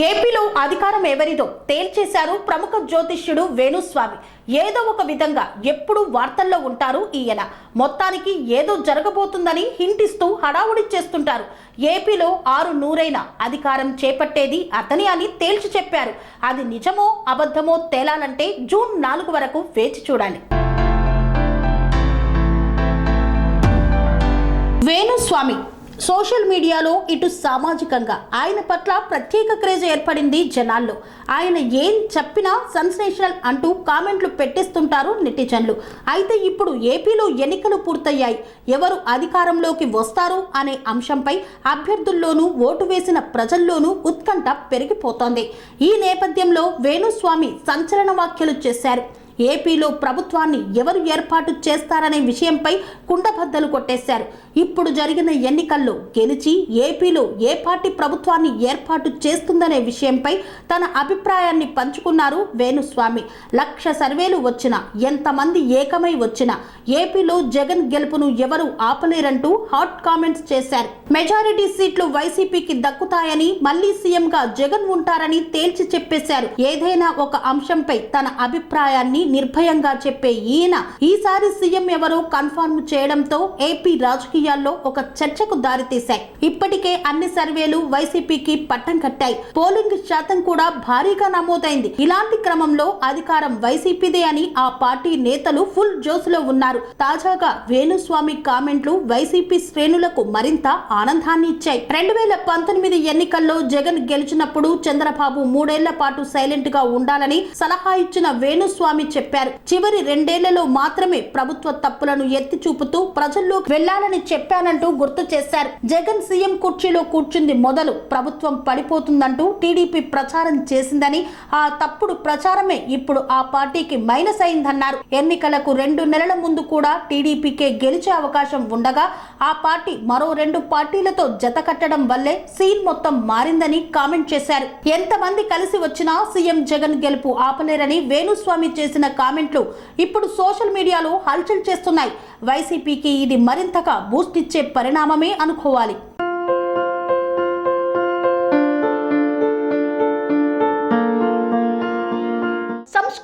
ఏపీలో అధికారం ఎవరిదో తేల్చేశారు ప్రముఖ జ్యోతిష్యుడు వేణుస్వామి. ఏదో ఒక విధంగా ఎప్పుడూ వార్తల్లో ఉంటారు ఈయన. మొత్తానికి ఏదో జరగబోతుందని హింటిస్తూ హడావుడి చేస్తుంటారు. ఏపీలో ఆరు నూరైన అధికారం చేపట్టేది అతని అని తేల్చి చెప్పారు. అది నిజమో అబద్ధమో తేలాలంటే జూన్ నాలుగు వరకు వేచి చూడాలి. వేణుస్వామి సోషల్ మీడియాలో ఇటు సామాజికంగా ఆయన పట్ల ప్రత్యేక క్రేజ్ ఏర్పడింది జనాల్లో. ఆయన ఏం చెప్పినా సెన్సేషనల్ అంటూ కామెంట్లు పెట్టేస్తుంటారు నెటిజన్లు. అయితే ఇప్పుడు ఏపీలో ఎన్నికలు పూర్తయ్యాయి. ఎవరు అధికారంలోకి వస్తారు అనే అంశంపై అభ్యర్థుల్లోనూ ఓటు వేసిన ప్రజల్లోనూ ఉత్కంఠ పెరిగిపోతోంది. ఈ నేపథ్యంలో వేణుస్వామి సంచలన వ్యాఖ్యలు చేశారు. ఏపీలో ప్రభుత్వాన్ని ఎవరు ఏర్పాటు చేస్తారనే విషయంపై కుండబద్దలు కొట్టేశారు. ఇప్పుడు జరిగిన ఎన్నికల్లో గెలిచి ఏపీలో ఏ పార్టీ ప్రభుత్వాన్ని ఏర్పాటు చేస్తుందనే విషయంపై తన అభిప్రాయాన్ని పంచుకున్నారు వేణుస్వామి. లక్ష సర్వేలు వచ్చినా ఎంతమంది ఏకమై వచ్చినా ఏపీలో జగన్ గెలుపును ఎవరు ఆపలేరంటూ హాట్ కామెంట్స్ చేశారు. మెజారిటీ సీట్లు వైసీపీకి దక్కుతాయని మళ్ళీ సీఎంగా జగన్ ఉంటారని తేల్చి చెప్పేశారు. ఏదైనా ఒక అంశంపై తన అభిప్రాయాన్ని నిర్భయంగా చెప్పే ఈయన. ఈసారి సీఎం ఎవరో కన్ఫర్మ్ చేయడంతో ఏపీ రాజకీయాల్లో ఒక చర్చకు దారితీశాయి. ఇప్పటికే అన్ని సర్వేలు వైసీపీకి పట్టం కట్టాయి. పోలింగ్ శాతం కూడా భారీగా నమోదైంది. ఇలాంటి క్రమంలో అధికారం వైసీపీదే అని ఆ పార్టీ నేతలు ఫుల్ జోస్లో ఉన్నారు. తాజాగా వేణుస్వామి కామెంట్లు వైసీపీ శ్రేణులకు మరింత ఆనందాన్ని ఇచ్చాయి. రెండు వేల పంతొమ్మిది ఎన్నికల్లో జగన్ గెలిచినప్పుడు చంద్రబాబు మూడేళ్ళ పాటు సైలెంట్గా ఉండాలని సలహా ఇచ్చిన వేణుస్వామి చెప్పారు. చివరి రెండేళ్ళలో మాత్రమే ప్రభుత్వ తప్పులను ఎత్తి చూపుతూ ప్రజల్లోకి వెళ్ళాలని చెప్పానంటూ గుర్తు చేశారు. జగన్ సీఎం కుర్చీలో కూర్చుంది మొదలు ప్రభుత్వం పడిపోతుందంటూ టీడీపీ ప్రచారం చేసిందని ఆ తప్పుడు ప్రచారమే ఇప్పుడు ఆ పార్టీకి మైనస్ అయిందన్నారు. ఎన్నికలకు రెండు నెలల ముందు కూడా టీడీపీకే గెలిచే అవకాశం ఉండగా ఆ పార్టీ మరో రెండు పార్టీలతో జత కట్టడం వల్లే సీన్ మొత్తం మారిందని కామెంట్ చేశారు. ఎంతమంది కలిసి వచ్చినా సీఎం జగన్ గెలుపు ఆపలేరని వేణుస్వామి చేసిన కామెంట్లు ఇప్పుడు సోషల్ మీడియాలో హల్చల్ చేస్తున్నాయి. వైసీపీకి ఇది మరింతగా బూస్ట్ ఇచ్చే పరిణామమే అనుకోవాలి.